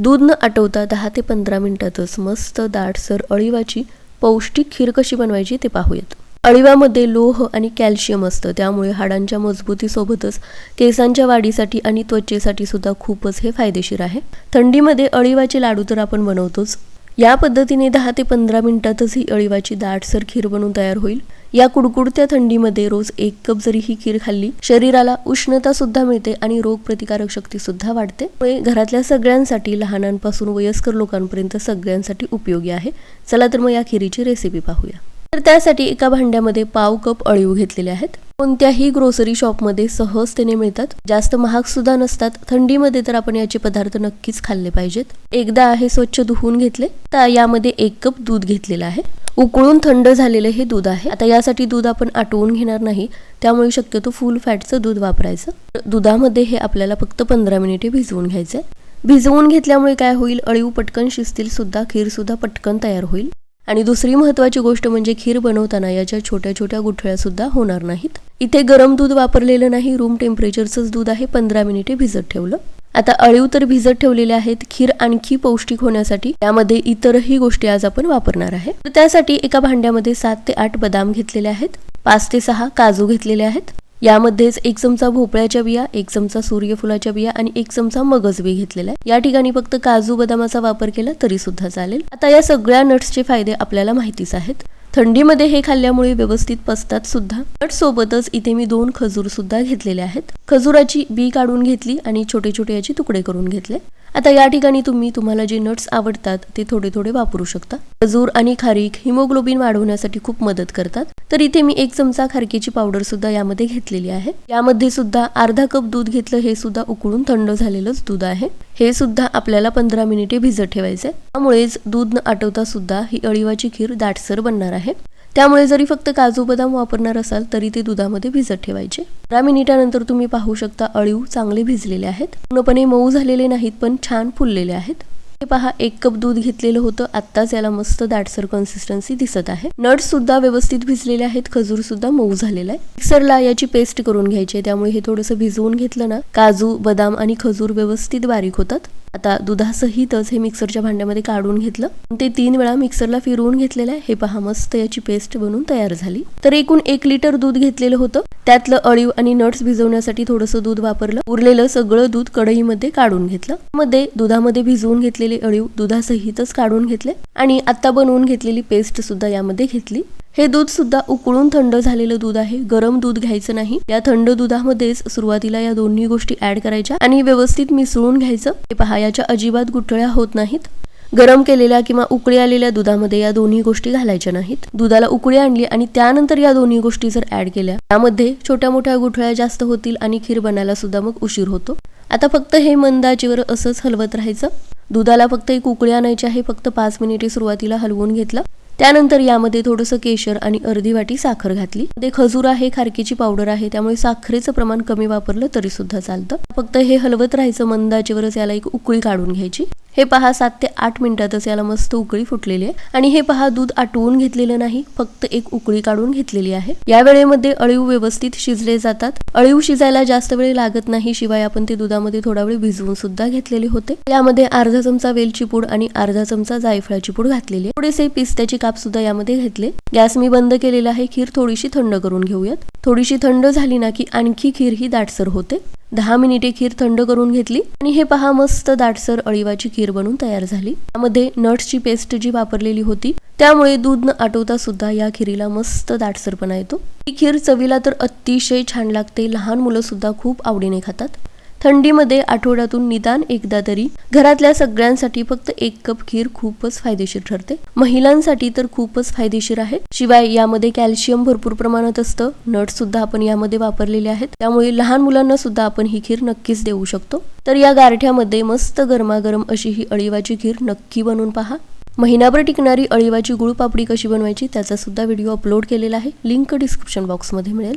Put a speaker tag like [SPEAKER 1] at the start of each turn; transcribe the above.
[SPEAKER 1] दूध न आटवता दहा ते पंधरा मिनिटातच मस्त दाटसर अळीवाची पौष्टिक खीर कशी बनवायची ते पाहूयात. अळीवामध्ये लोह आणि कॅल्शियम असतं त्यामुळे हाडांच्या मजबूतीसोबतच केसांच्या वाढीसाठी आणि त्वचेसाठी सुद्धा खूपच हे फायदेशीर आहे. थंडीमध्ये अळीवाचे लाडू तर आपण बनवतोच या पद्धतीने दहा ते पंधरा मिनिटातच ही अळीवाची दाटसर खीर बनवून तयार होईल. या कुडकुडत्या थंडीमध्ये रोज एक कप जरी ही खीर खाल्ली शरीराला उष्णता सुद्धा मिळते आणि रोग प्रतिकारक शक्ती सुद्धा वाढते. घरातल्या सगळ्यांसाठी लहानांपासून वयस्कर लोकांपर्यंत सगळ्यांसाठी उपयोगी आहे. चला तर मग या खिरीची रेसिपी पाहूया. तर त्यासाठी एका भांड्यामध्ये पाव कप अळीव घेतलेले आहेत. कोणत्याही ग्रोसरी शॉपमध्ये सहजतेने मिळतात. जास्त महाग सुद्धा नसतात. थंडीमध्ये तर आपण याचे पदार्थ नक्कीच खाल्ले पाहिजेत. एकदा हे स्वच्छ धुवून घेतले तर यामध्ये एक कप दूध घेतलेलं आहे. उकळून थंड झालेले हे दूध आहे. आता यासाठी दूध आपण आटवून घेणार नाही. त्यामुळे शक्यतो फुल फॅटचं दूध वापरायचं. दुधामध्ये हे आपल्याला फक्त पंधरा मिनिटे भिजवून घ्यायचंय. भिजवून घेतल्यामुळे काय होईल? अळीव पटकन शिजतील सुद्धा खीर सुद्धा पटकन तयार होईल. आणि दुसरी महत्वाची गोष्ट म्हणजे खीर बनवताना याच्या छोट्या छोट्या गुठळ्या सुद्धा होणार नाहीत. इथे गरम दूध वापरलेलं नाही रूम टेम्परेचरचंच दूध आहे पंधरा मिनिटे भिजत ठेवलं. आता अळीव तर भिजत ठेवलेले आहेत खीर आणखी पौष्टिक होण्यासाठी त्यामध्ये इतरही गोष्टी आज आपण वापरणार आहे. तर त्यासाठी एका भांड्यामध्ये सात ते आठ बदाम घेतलेले आहेत पाच ते सहा काजू घेतलेले आहेत यामध्येच एक चमचा भोपळ्याच्या बिया एक चमचा सूर्यफुलाच्या बिया आणि एक चमचा मगज बी घेतलेला आहे. या ठिकाणी फक्त काजू बदामाचा वापर केला तरी सुद्धा चालेल. आता या सगळ्या नट्सचे फायदे आपल्याला माहितीच आहेत. थंडीमध्ये हे खाल्ल्यामुळे व्यवस्थित पसतात सुद्धा. नट सोबतच इथे मी दोन खजूर सुद्धा घेतलेले आहेत. खजुराची बी काढून घेतली आणि छोटे छोटे याचे तुकडे करून घेतले. आता या ठिकाणी तुम्ही तुम्हाला जे नट्स आवडतात ते थोडे थोडे वापरू शकता. खजूर आणि खारीक हिमोग्लोबिन वाढवण्यासाठी खूप मदत करतात. तर इथे मी एक चमचा खारकीची पावडर सुद्धा यामध्ये घेतलेली आहे. यामध्ये सुद्धा अर्धा कप दूध घेतलं हे सुद्धा उकळून थंड झालेलंच दूध आहे. हे सुद्धा आपल्याला पंधरा मिनिटे भिजत ठेवायचे त्यामुळेच दूध न आटवता सुद्धा ही अळीवाची खीर दाटसर बनणार आहे. त्यामुळे जरी फक्त काजू बदाम वापरणार असाल तरी ते दुधामध्ये भिजत ठेवायचे. दहा मिनिटानंतर तुम्ही पाहू शकता अळीव चांगले भिजलेले आहेत. पूर्णपणे मऊ झालेले नाहीत पण छान फुललेले आहेत. हे पहा एक कप दूध घेतलेलं होतं. आत्ताच याला मस्त दाटसर कन्सिस्टन्सी दिसत आहे. नट सुद्धा व्यवस्थित भिजलेले आहेत. खजूर सुद्धा मऊ झालेला आहे. मिक्सरला याची पेस्ट करून घ्यायची त्यामुळे हे थोडंसं भिजवून घेतलं ना काजू बदाम आणि खजूर व्यवस्थित बारीक होतात. आता दुधासहितच हे मिक्सरच्या भांड्यामध्ये काढून घेतलं. ते तीन वेळा मिक्सरला फिरवून घेतलेलं आहे. हे पहा मस्त याची पेस्ट बनून तयार झाली. तर एकूण एक लिटर दूध घेतलेलं होतं. त्यातलं अळीव आणि नट्स भिजवण्यासाठी थोडंसं दूध वापरलं. उरलेलं सगळं दूध कढईमध्ये काढून घेतलं. मध्ये दुधामध्ये भिजवून घेतलेले अळीव दुधासहितच काढून घेतले. आणि आता बनवून घेतलेली पेस्ट सुद्धा यामध्ये घेतली. हे दूध सुद्धा उकळून थंड झालेलं दूध आहे. गरम दूध घ्यायचं नाही. या थंड दुधामध्येच सुरुवातीला या दोन्ही गोष्टी ऍड करायच्या आणि व्यवस्थित मिसळून घ्यायचं. हे पहा याच्या अजिबात गुठळ्या होत नाहीत. गरम केलेल्या किंवा उकळी आलेल्या दुधामध्ये या दोन्ही गोष्टी घालायच्या नाहीत. दुधाला उकळी आणली आणि त्यानंतर या दोन्ही गोष्टी जर ऍड केल्या त्यामध्ये छोट्या मोठ्या गुठळ्या जास्त होतील आणि खीर बनायला सुद्धा मग उशीर होतो. आता फक्त हे मंदाचीवर असंच हलवत राहायचं. दुधाला फक्त एक उकळी आणायची आहे फक्त पाच मिनिटे सुरुवातीला हलवून घेतलं. त्यानंतर यामध्ये थोडंसं केशर आणि अर्धी वाटी साखर घातली. ते खजूर आहे खारकीची पावडर आहे त्यामुळे साखरेचं प्रमाण कमी वापरलं तरी सुद्धा चालतं. फक्त हे हलवत राहायचं मंदाचेवरच याला एक उकळी काढून घ्यायची. हे पहा सात ते आठ मिनिटातच याला मस्त उकळी फुटलेली आहे. आणि हे पहा दूध आटवून घेतलेलं नाही फक्त एक उकळी काढून घेतलेली आहे. या वेळेमध्ये अळीव व्यवस्थित शिजले जातात. अळीव शिजायला जास्त वेळ लागत नाही शिवाय आपण ते दुधामध्ये थोडा वेळ भिजवून सुद्धा घेतलेले होते. यामध्ये अर्धा चमचा वेलची पूड आणि अर्धा चमचा जायफळाची पूड घातलेली आहे. थोडेसे पिस्त्याची काप सुद्धा यामध्ये घेतले. गॅस मी बंद केलेला आहे खीर थोडीशी थंड करून घेऊयात. थोडीशी थंड झाली ना की आणखी खीर ही दाटसर होते. दहा मिनिटे खीर थंड करून घेतली आणि हे पहा मस्त दाटसर अळीवाची खीर बनून तयार झाली. त्यामध्ये नट्सची पेस्ट जी वापरलेली होती त्यामुळे दूध न आटवता सुद्धा या खिरीला मस्त दाटसरपणा येतो. ही खीर चवीला तर अतिशय छान लागते लहान मुलं सुद्धा खूप आवडीने खातात. थंडीमध्ये आठवड्यातून निदान एकदा तरी घरातल्या सगळ्यांसाठी फक्त एक कप खीर खूपच फायदेशीर ठरते. महिलांसाठी तर खूपच फायदेशीर आहे. शिवाय यामध्ये कॅल्शियम भरपूर प्रमाणात असतं. नट सुद्धा आपण यामध्ये वापरलेले आहेत. त्यामुळे लहान मुलांना सुद्धा आपण ही खीर नक्कीच देऊ शकतो. तर या गारठ्यामध्ये मस्त गरमागरम अशी ही अळीवाची खीर नक्की बनवून पहा. महिनाभर टिकणारी अळीवाची गुळपापडी कशी बनवायची त्याचा सुद्धा व्हिडिओ अपलोड केलेला आहे. लिंक डिस्क्रिप्शन बॉक्समध्ये मिळेल.